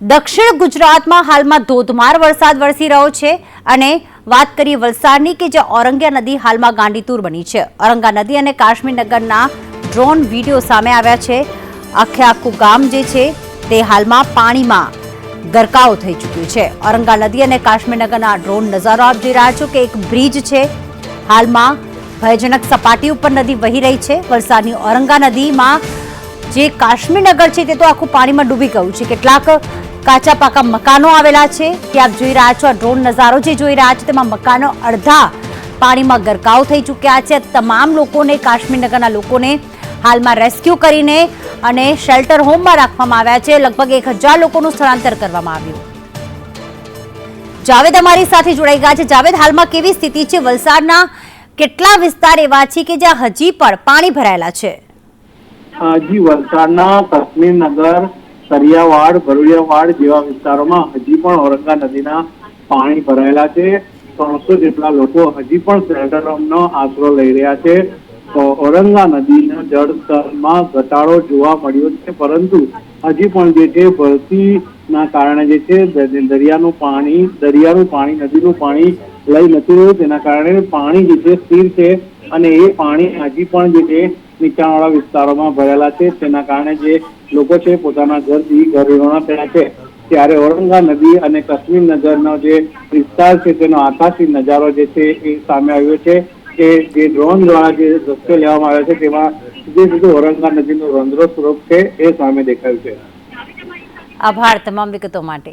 દક્ષિણ ગુજરાતમાં હાલમાં ધોધમાર વરસાદ વરસી રહ્યો છે અને વાત કરીએ વલસાડની કે જે ઔરંગા નદી હાલમાં ગાંડીતુર બની છે. ઔરંગા નદી અને કાશ્મીરનગરના ડ્રોન વીડિયો સામે આવ્યા છે. આખે આખું ગામ જે છે તે હાલમાં પાણીમાં ગરકાવ થઈ ચૂક્યું છે. ઔરંગા નદી અને કાશ્મીર નગરના ડ્રોન નજારો આપ જોઈ રહ્યા છો કે એક બ્રિજ છે. હાલમાં ભયજનક સપાટી ઉપર નદી વહી રહી છે. વલસાડની ઔરંગા નદીમાં જે કાશ્મીર નગર છે તે તો આખું પાણીમાં ડૂબી ગયું છે. કેટલાક કાચા પાકા મકાનો આવેલા છે. કે આપ જોઈ રહ્યા છો આ ડ્રોન નજારો જે જોઈ રહ્યા છો, તેમાં મકાનો અડધા પાણીમાં ગરકાવ થઈ ચૂક્યા છે. તમામ લોકોને કાશ્મીર નગરના લોકોને હાલમાં રેસ્ક્યુ કરીને અને શેલ્ટર હોમમાં રાખવામાં આવ્યા છે. લગભગ એક હજાર લોકોનું સ્થળાંતર કરવામાં આવ્યું. જાવેદ અમારી સાથે જોડાઈ ગયા છે. જાવેદ, હાલમાં કેવી સ્થિતિ છે? વલસાડના કેટલા વિસ્તાર એવા છે કે જ્યાં હજી પણ પાણી ભરાયેલા છે? હજી વલસાડના કાશ્મીર નગર સરિયાવાડ, ભરૂડિયાવાડ જેવા વિસ્તારોમાં હજી પણ ઔરંગા નદીના પાણી ભરાયેલા છે. ત્રણસો જેટલા લોકો હજી પણ શેલ્ટરનો આશરો લઈ રહ્યા છે. તો ઔરંગા નદીના જળસ્તરમાં ઘટાડો જોવા મળ્યો છે, પરંતુ હજી પણ જે છે ભરતીના કારણે જે છે દરિયાનું પાણી દરિયાનું પાણી, નદીનું પાણી લઈ નથી રહ્યું. તેના કારણે પાણી જે છે સ્થિર છે અને એ પાણી હજી પણ જે છે નીચાણવાળા વિસ્તારોમાં ભરેલા છે. તેના કારણે જે લોકો છે પોતાના ઘરથી ઘર વિહોણા થયા છે. ત્યારે ઔરંગા નદી અને કશ્મીર નગરનો જે વિસ્તાર છે, તેનો આકાશી નજારો જે છે, એ સામે આવ્યો છે કે જે ડ્રોન દ્વારા જે દ્રશ્યો લેવામાં આવ્યો છે, તેમાં સીધે સીધું ઔરંગા નદીનું રંધ્રો સ્વરૂપ છે, એ સામે દેખાયું છે. આભાર તમામ વિગતો માટે.